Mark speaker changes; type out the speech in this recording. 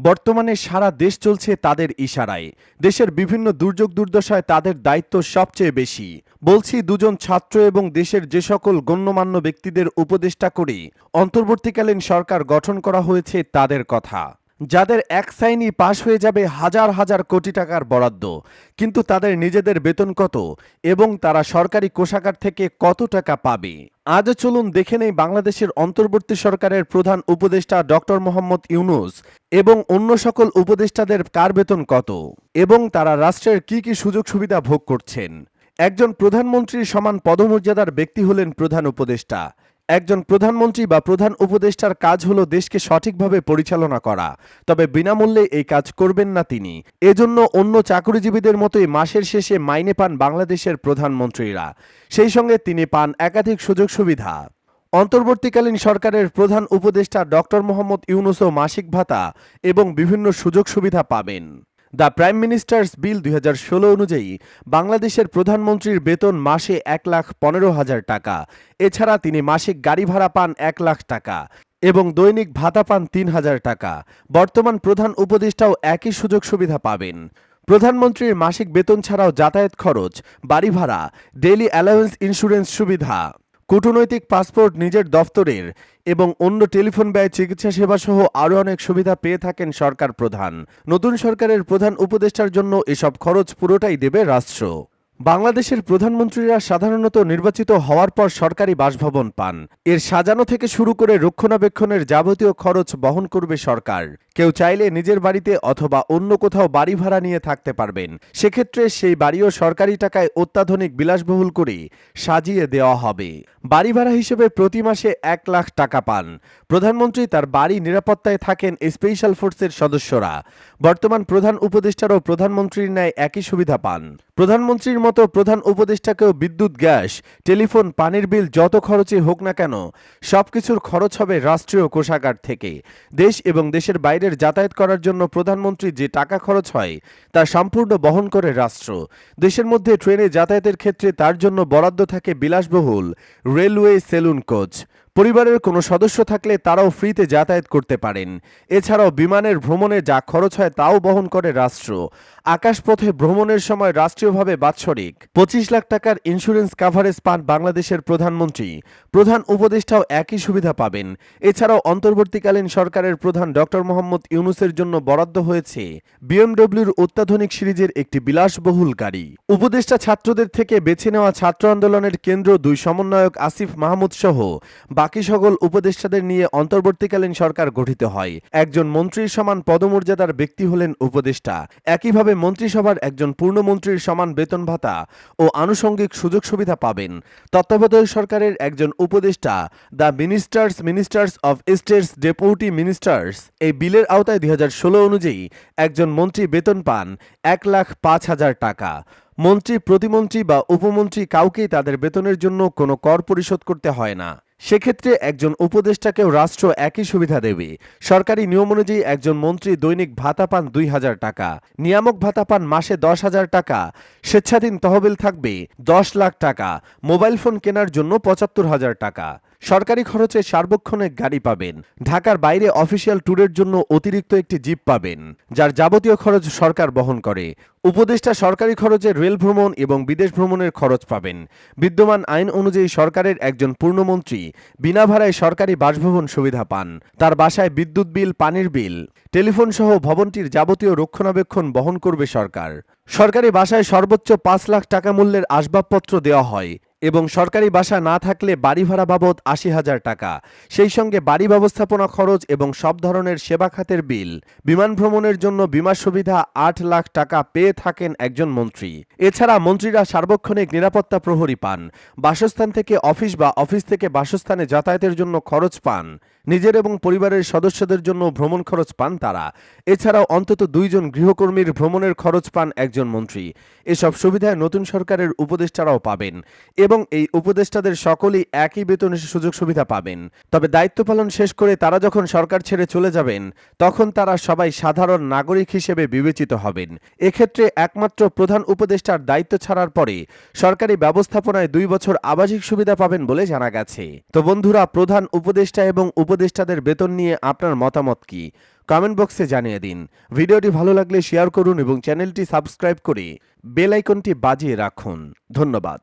Speaker 1: বর্তমানে সারা দেশ চলছে তাদের ইশারায়। দেশের বিভিন্ন দুর্যোগ দুর্দশায় তাদের দায়িত্ব সবচেয়ে বেশি। বলছি দুজন ছাত্র এবং দেশের যে সকল গণ্যমান্য ব্যক্তিদের উপদেষ্টা করে অন্তর্বর্তীকালীন সরকার গঠন করা হয়েছে তাদের কথা। যাদের এক সাইনই পাশ হয়ে যাবে হাজার হাজার কোটি টাকার বরাদ্দ। কিন্তু তাদের নিজেদের বেতন কত এবং তারা সরকারি কোষাগার থেকে কত টাকা পাবে? আজ চলুন দেখে নেই বাংলাদেশের অন্তর্বর্তী সরকারের প্রধান উপদেষ্টা ডক্টর মোহাম্মদ ইউনুস এবং অন্য সকল উপদেষ্টাদের কার বেতন কত এবং তারা রাষ্ট্রের কি কি সুযোগ সুবিধা ভোগ করছেন। একজন প্রধানমন্ত্রীর সমান পদমর্যাদার ব্যক্তি হলেন প্রধান উপদেষ্টা। একজন প্রধানমন্ত্রী বা প্রধান উপদেষ্টার কাজ হলো দেশকে সঠিকভাবে পরিচালনা করা। তবে বিনামূল্যে এই কাজ করবেন না তিনি। এজন্য অন্য চাকরিজীবীদের মতোই মাসের শেষে মাইনে পান বাংলাদেশের প্রধানমন্ত্রীরা। সেই সঙ্গে তিনি পান একাধিক সুযোগ সুবিধা অন্তর্বর্তীকালীন সরকারের প্রধান উপদেষ্টা ডক্টর মোহাম্মদ ইউনুসও মাসিক ভাতা এবং বিভিন্ন সুযোগ সুবিধা পাবেন। দ্য প্রাইম মিনিস্টার্স বিল দুই হাজার ষোলো অনুযায়ী বাংলাদেশের প্রধানমন্ত্রীর বেতন মাসে এক লাখ পনেরো হাজার টাকা। এছাড়া তিনি মাসিক গাড়ি ভাড়া পান এক লাখ টাকা এবং দৈনিক ভাতা পান তিন হাজার টাকা। বর্তমান প্রধান উপদেষ্টাও একই সুযোগ সুবিধা পাবেন। প্রধানমন্ত্রীর মাসিক বেতন ছাড়াও যাতায়াত খরচ, বাড়ি ভাড়া ডেইলি অ্যালাউন্স ইন্স্যুরেন্স সুবিধা। কূটনৈতিক পাসপোর্ট নিজের দফতরের এবং অন্য টেলিফোন ব্যয়, চিকিৎসা সেবা সহ আরও অনেক সুবিধা পেয়ে থাকেন সরকার প্রধান। নতুন সরকারের প্রধান উপদেষ্টার জন্য এসব খরচ পুরোটাই দেবে রাষ্ট্র। বাংলাদেশের প্রধানমন্ত্রীরা সাধারণত নির্বাচিত হওয়ার পর সরকারি বাসভবন পান। এর সাজানো থেকে শুরু করে রক্ষণাবেক্ষণের যাবতীয় খরচ বহন করবে সরকার। কেউ চাইলে নিজের বাড়িতে অথবা অন্য কোথাও বাড়ি ভাড়া নিয়ে থাকতে পারবেন। সেক্ষেত্রে সেই বাড়িও সরকারি টাকায় অত্যাধুনিক বিলাসবহুল করে সাজিয়ে দেওয়া হবে। বাড়ি ভাড়া হিসেবে প্রতি মাসে এক লাখ টাকা পান। প্রধানমন্ত্রী তার বাড়ি নিরাপত্তায় থাকেন স্পেশাল ফোর্সের সদস্যরা। বর্তমান প্রধান উপদেষ্টারও প্রধানমন্ত্রীর ন্যায় একই সুবিধা পান। প্রধানমন্ত্রীর মতো প্রধান উপদেষ্টাকেও বিদ্যুৎ, গ্যাস, টেলিফোন, পানির বিল যত খরচই হোক না কেন, সব কিছুর খরচ হবে রাষ্ট্রীয় কোষাগার থেকে। দেশ এবং দেশের বাইরের যাতায়াত করার জন্য প্রধানমন্ত্রী যে টাকা খরচ হয়, তা সম্পূর্ণ বহন করে রাষ্ট্র। দেশের মধ্যে ট্রেনে যাতায়াতের ক্ষেত্রে তার জন্য বরাদ্দ থাকে বিলাসবহুল রেলওয়ে সেলুন কোচ। পরিবারের কোনো সদস্য থাকলে তারাও ফ্রিতে যাতায়াত করতে পারেন। এছাড়াও বিমানের ভ্রমণে যা খরচ হয় তাও বহন করে রাষ্ট্র। আকাশপথে ভ্রমণের সময় রাষ্ট্রীয়ভাবে বাৎসরিক পঁচিশ লাখ টাকার ইন্স্যুরেন্স কাভারেজ পান বাংলাদেশের প্রধানমন্ত্রী। প্রধান উপদেষ্টাও একই সুবিধা পাবেন। এছাড়াও অন্তর্বর্তীকালীন সরকারের প্রধান ডক্টর মোহাম্মদ ইউনুসের জন্য বরাদ্দ হয়েছে বিএমডব্লিউর অত্যাধুনিক সিরিজের একটি বিলাসবহুল গাড়ি। উপদেষ্টা ছাত্রদের থেকে বেছে নেওয়া ছাত্র আন্দোলনের কেন্দ্র দুই সমন্বয়ক আসিফ মাহমুদ সহ বাকি সকল উপদেষ্টাদের নিয়ে অন্তর্বর্তীকালীন সরকার গঠিত হয়। একজন মন্ত্রীর সমান পদমর্যাদার ব্যক্তি হলেন উপদেষ্টা। একইভাবে মন্ত্রিসভার একজন পূর্ণমন্ত্রীর সমান বেতন ভাতা ও আনুষঙ্গিক সুযোগ সুবিধা পাবেন। তত্ত্বাবধায়ক সরকারের একজন উপদেষ্টা, the ministers ministers of states deputy ministers, এই বিলের আওতায় দু হাজার ষোলো অনুযায়ী একজন মন্ত্রী বেতন পান এক লাখ পাঁচ হাজার টাকা। মন্ত্রী, প্রতিমন্ত্রী বা উপমন্ত্রী কাউকেই তাদের বেতনের জন্য কোনো কর পরিশোধ করতে হয় না। সেক্ষেত্রে একজন উপদেষ্টাকেও রাষ্ট্র একই সুবিধা দেবে। সরকারি নিয়ম অনুযায়ী একজন মন্ত্রী দৈনিক ভাতা পান দুই হাজার টাকা, নিয়ামক ভাতা পান মাসে দশ হাজার টাকা, স্বেচ্ছাধীন তহবিল থাকবে দশ লাখ টাকা, মোবাইল ফোন কেনার জন্য পঁচাত্তর হাজার টাকা। সরকারি খরচে সার্বক্ষণিক গাড়ি পাবেন। ঢাকার বাইরে অফিসিয়াল ট্যুরের জন্য অতিরিক্ত একটি জিপ পাবেন, যার যাবতীয় খরচ সরকার বহন করে। উপদেষ্টা সরকারি খরচে রেল ভ্রমণ এবং বিদেশ ভ্রমণের খরচ পাবেন। বিদ্যমান আইন অনুযায়ী সরকারের একজন পূর্ণমন্ত্রী বিনা ভাড়ায় সরকারি বাসভবন সুবিধা পান। তার বাসায় বিদ্যুৎ বিল, পানির বিল, টেলিফোন সহ ভবনটির যাবতীয় রক্ষণাবেক্ষণ বহন করবে সরকার। সরকারি বাসায় সর্বোচ্চ পাঁচ লাখ টাকা মূল্যের আসবাবপত্র দেওয়া হয়। এবং সরকারি বাসা না থাকলে বাড়ি ভাড়া বাবদ আশি হাজার টাকা। সেই সঙ্গে বাড়ি ব্যবস্থাপনা খরচ এবং সব ধরনের সেবা খাতের বিল। বিমান ভ্রমণের জন্য বিমা সুবিধা আট লাখ টাকা পেয়ে থাকেন একজন মন্ত্রী। এছাড়া মন্ত্রীরা সার্বক্ষণিক নিরাপত্তা প্রহরী পান। বাসস্থান থেকে অফিস বা অফিস থেকে বাসস্থানে যাতায়াতের জন্য খরচ পান। নিজের এবং পরিবারের সদস্যদের জন্য ভ্রমণ খরচ পান তারা। এছাড়াও অন্তত দুইজন গৃহকর্মীর ভ্রমণের খরচ পান একজন মন্ত্রী। এসব সুবিধায় নতুন সরকারের উপদেষ্টারাও পাবেন। এবং এই উপদেষ্টাদের সকলেই একই বেতনের সুযোগ সুবিধা পাবেন। তবে দায়িত্ব পালন শেষ করে তারা যখন সরকার ছেড়ে চলে যাবেন, তখন তারা সবাই সাধারণ নাগরিক হিসেবে বিবেচিত হবেন। এক্ষেত্রে একমাত্র প্রধান উপদেষ্টার দায়িত্ব ছাড়ার পরে সরকারি ব্যবস্থাপনায় দুই বছর আবাসিক সুবিধা পাবেন বলে জানা গেছে। তো বন্ধুরা, প্রধান উপদেষ্টা এবং উপদেষ্টাদের বেতন নিয়ে আপনার মতামত কি? কমেন্ট বক্সে জানিয়ে দিন। ভিডিওটি ভালো লাগলে শেয়ার করুন এবং চ্যানেলটি সাবস্ক্রাইব করে বেল আইকনটি বাজিয়ে রাখুন। ধন্যবাদ।